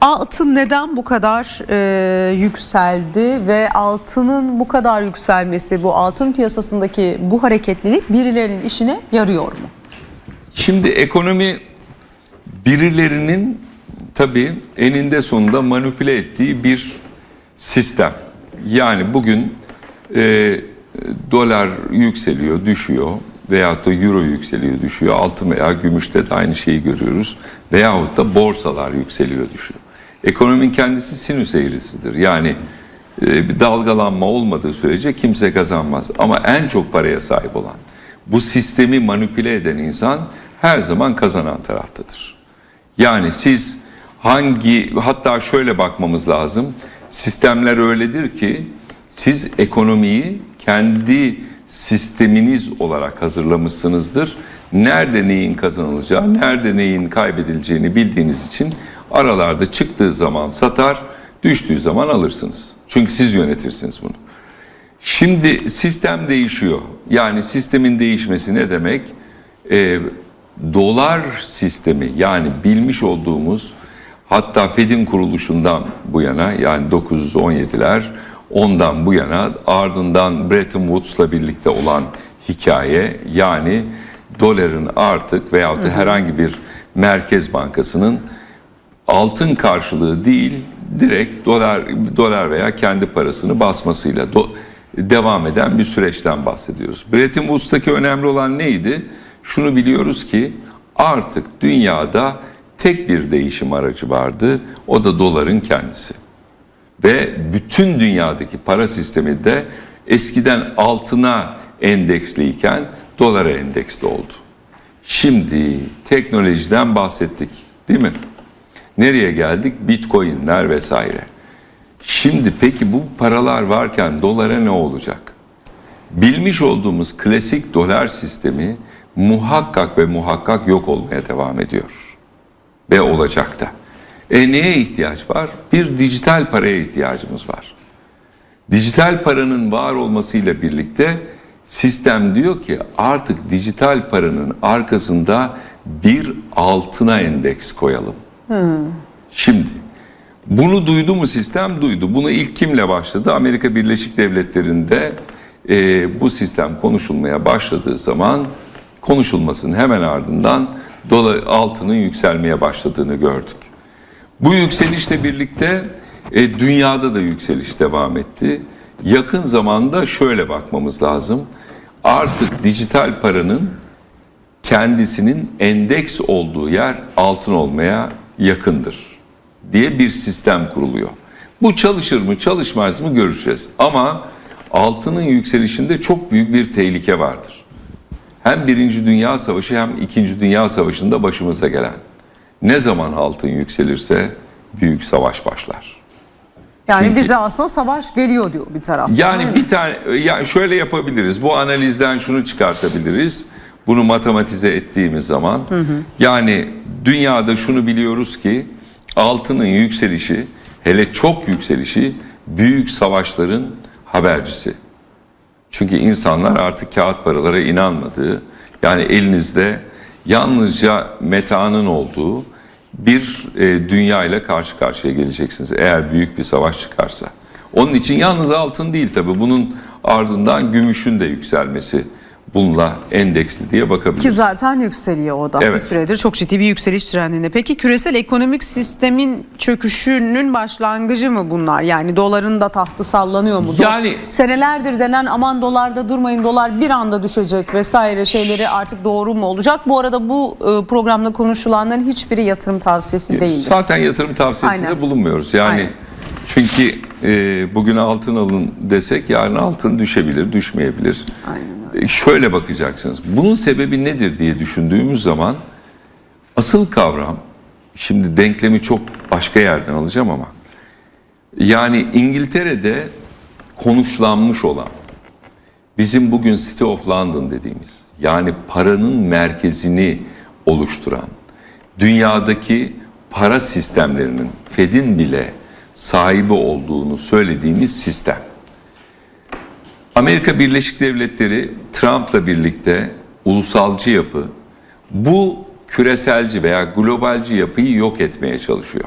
Altın neden bu kadar e, yükseldi ve altının bu kadar yükselmesi, bu altın piyasasındaki bu hareketlilik birilerinin işine yarıyor mu? Şimdi ekonomi birilerinin tabii eninde sonunda manipüle ettiği bir sistem. Yani bugün e, dolar yükseliyor, düşüyor veyahut da euro yükseliyor, düşüyor. Altın veya gümüşte de aynı şeyi görüyoruz. Veyahut da borsalar yükseliyor, düşüyor. Ekonominin kendisi sinüs eğrisidir. Yani e, bir dalgalanma olmadığı sürece kimse kazanmaz. Ama en çok paraya sahip olan, bu sistemi manipüle eden insan her zaman kazanan taraftadır. Yani siz hangi hatta şöyle bakmamız lazım. Sistemler öyledir ki siz ekonomiyi kendi sisteminiz olarak hazırlamışsınızdır. Nerede neyin kazanılacağı, nerede neyin kaybedileceğini bildiğiniz için aralarda çıktığı zaman satar, düştüğü zaman alırsınız. Çünkü siz yönetirsiniz bunu. Şimdi sistem değişiyor. Yani sistemin değişmesi ne demek? Ee, dolar sistemi yani bilmiş olduğumuz hatta Fed'in kuruluşundan bu yana yani 917'ler ondan bu yana ardından Bretton Woods'la birlikte olan hikaye yani doların artık veyahut da herhangi bir merkez bankasının altın karşılığı değil direkt dolar dolar veya kendi parasını basmasıyla do- devam eden bir süreçten bahsediyoruz. Bretton Woods'taki önemli olan neydi? Şunu biliyoruz ki artık dünyada tek bir değişim aracı vardı. O da doların kendisi. Ve bütün dünyadaki para sistemi de eskiden altına endeksliyken dolara endeksli oldu. Şimdi teknolojiden bahsettik değil mi? Nereye geldik? Bitcoin'ler vesaire. Şimdi peki bu paralar varken dolara ne olacak? Bilmiş olduğumuz klasik dolar sistemi muhakkak ve muhakkak yok olmaya devam ediyor. Ve olacak da. E neye ihtiyaç var? Bir dijital paraya ihtiyacımız var. Dijital paranın var olmasıyla birlikte sistem diyor ki artık dijital paranın arkasında bir altına endeks koyalım. Şimdi bunu duydu mu sistem? Duydu. Bunu ilk kimle başladı? Amerika Birleşik Devletleri'nde e, bu sistem konuşulmaya başladığı zaman konuşulmasının hemen ardından dolar altının yükselmeye başladığını gördük. Bu yükselişle birlikte e, dünyada da yükseliş devam etti. Yakın zamanda şöyle bakmamız lazım. Artık dijital paranın kendisinin endeks olduğu yer altın olmaya yakındır diye bir sistem kuruluyor. Bu çalışır mı çalışmaz mı göreceğiz. Ama altının yükselişinde çok büyük bir tehlike vardır. Hem Birinci Dünya Savaşı hem İkinci Dünya Savaşı'nda başımıza gelen. Ne zaman altın yükselirse büyük savaş başlar. Yani Çünkü- bize aslında savaş geliyor diyor bir taraftan. Yani bir tane yani şöyle yapabiliriz. Bu analizden şunu çıkartabiliriz. Bunu matematize ettiğimiz zaman yani dünyada şunu biliyoruz ki altının yükselişi hele çok yükselişi büyük savaşların habercisi. Çünkü insanlar artık kağıt paralara inanmadığı yani elinizde yalnızca metanın olduğu bir e, dünya ile karşı karşıya geleceksiniz eğer büyük bir savaş çıkarsa. Onun için yalnız altın değil tabi bunun ardından gümüşün de yükselmesi bununla endeksli diye Ki bakabiliriz. zaten yükseliyor o da. Bir Evet. süredir çok ciddi bir yükseliş trendinde. Peki küresel ekonomik sistemin çöküşünün başlangıcı mı bunlar? Yani doların da tahtı sallanıyor mu? Yani- Senelerdir denen aman dolarda durmayın dolar bir anda düşecek vesaire şeyleri artık doğru mu olacak? Bu arada bu e, programda konuşulanların hiçbiri yatırım tavsiyesi değildir. Zaten yatırım tavsiyesinde Aynen. bulunmuyoruz. Yani Aynen. çünkü e, bugün altın alın desek yarın altın düşebilir, düşmeyebilir. Aynen şöyle bakacaksınız. Bunun sebebi nedir diye düşündüğümüz zaman asıl kavram şimdi denklemi çok başka yerden alacağım ama yani İngiltere'de konuşlanmış olan bizim bugün City of London dediğimiz yani paranın merkezini oluşturan dünyadaki para sistemlerinin Fed'in bile sahibi olduğunu söylediğimiz sistem. Amerika Birleşik Devletleri Trump'la birlikte ulusalcı yapı bu küreselci veya globalci yapıyı yok etmeye çalışıyor.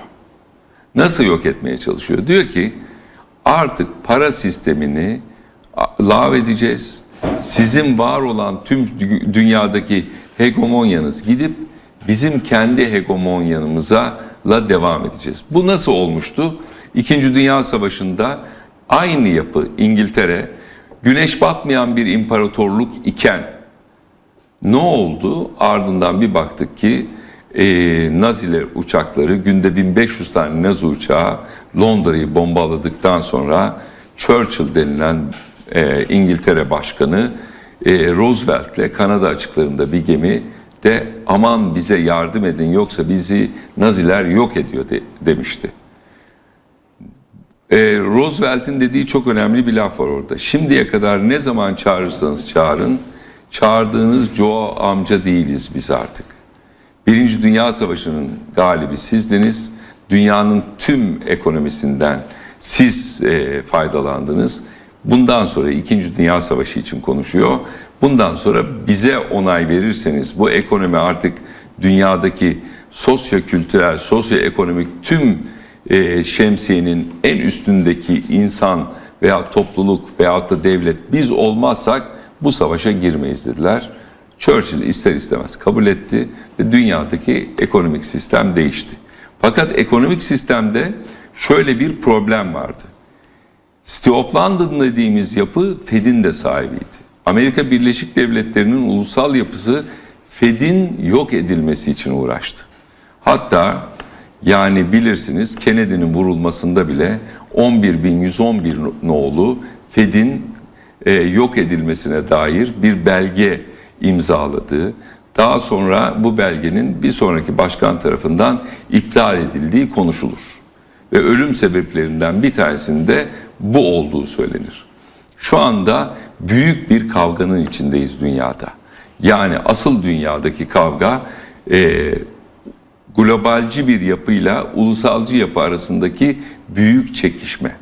Nasıl yok etmeye çalışıyor? Diyor ki artık para sistemini a- lağvedeceğiz. Sizin var olan tüm dü- dünyadaki hegemonyanız gidip bizim kendi hegemonyanımıza la devam edeceğiz. Bu nasıl olmuştu? İkinci Dünya Savaşı'nda aynı yapı İngiltere güneş batmayan bir imparatorluk iken ne oldu? Ardından bir baktık ki e, Naziler uçakları günde 1500 tane Nazi uçağı Londra'yı bombaladıktan sonra Churchill denilen e, İngiltere Başkanı e, Roosevelt'le Kanada açıklarında bir gemi de aman bize yardım edin yoksa bizi Naziler yok ediyor de- demişti. E, Roosevelt'in dediği çok önemli bir laf var orada. Şimdiye kadar ne zaman çağırırsanız çağırın, çağırdığınız Joe amca değiliz biz artık. Birinci Dünya Savaşı'nın galibi sizdiniz. Dünyanın tüm ekonomisinden siz e, faydalandınız. Bundan sonra İkinci Dünya Savaşı için konuşuyor. Bundan sonra bize onay verirseniz bu ekonomi artık dünyadaki sosyo-kültürel, sosyo-ekonomik tüm e, şemsiyenin en üstündeki insan veya topluluk veyahut da devlet biz olmazsak bu savaşa girmeyiz dediler. Churchill ister istemez kabul etti ve dünyadaki ekonomik sistem değişti. Fakat ekonomik sistemde şöyle bir problem vardı. City of London dediğimiz yapı Fed'in de sahibiydi. Amerika Birleşik Devletleri'nin ulusal yapısı Fed'in yok edilmesi için uğraştı. Hatta yani bilirsiniz Kennedy'nin vurulmasında bile 11.111 nolu Fed'in e, yok edilmesine dair bir belge imzaladığı, daha sonra bu belgenin bir sonraki başkan tarafından iptal edildiği konuşulur. Ve ölüm sebeplerinden bir tanesinde bu olduğu söylenir. Şu anda büyük bir kavganın içindeyiz dünyada. Yani asıl dünyadaki kavga e, globalci bir yapıyla ulusalcı yapı arasındaki büyük çekişme.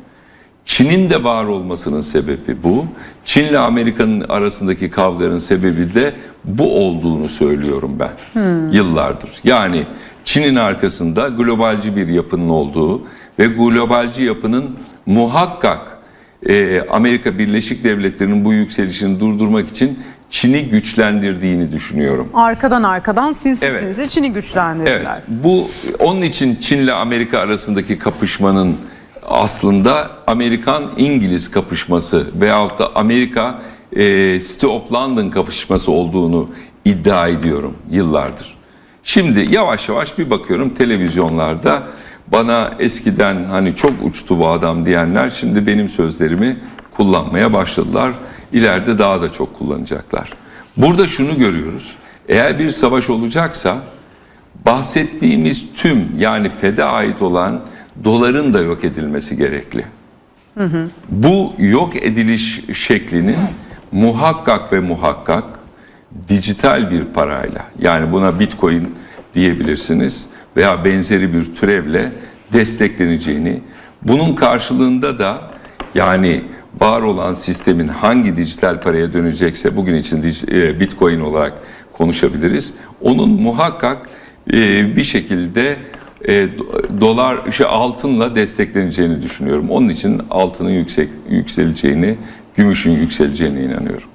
Çin'in de var olmasının sebebi bu. Çin'le Amerika'nın arasındaki kavganın sebebi de bu olduğunu söylüyorum ben yıllardır. Yani Çin'in arkasında globalci bir yapının olduğu ve globalci yapının muhakkak e, Amerika Birleşik Devletleri'nin bu yükselişini durdurmak için Çin'i güçlendirdiğini düşünüyorum. Arkadan arkadan sinsi Evet. Çin'i güçlendirdiler. Evet. Bu onun için Çin'le Amerika arasındaki kapışmanın aslında Amerikan-İngiliz kapışması veyahut da Amerika e, City of London kapışması olduğunu iddia ediyorum yıllardır. Şimdi yavaş yavaş bir bakıyorum televizyonlarda bana eskiden hani çok uçtu bu adam diyenler şimdi benim sözlerimi kullanmaya başladılar. İleride daha da çok kullanacaklar. Burada şunu görüyoruz. Eğer bir savaş olacaksa bahsettiğimiz tüm yani FED'e ait olan doların da yok edilmesi gerekli. Bu yok ediliş şeklinin muhakkak ve muhakkak dijital bir parayla yani buna bitcoin diyebilirsiniz veya benzeri bir türevle destekleneceğini bunun karşılığında da yani var olan sistemin hangi dijital paraya dönecekse bugün için e, bitcoin olarak konuşabiliriz. Onun muhakkak e, bir şekilde e, do- dolar işte altınla destekleneceğini düşünüyorum. Onun için altının yüksek yükseleceğini, gümüşün yükseleceğine inanıyorum.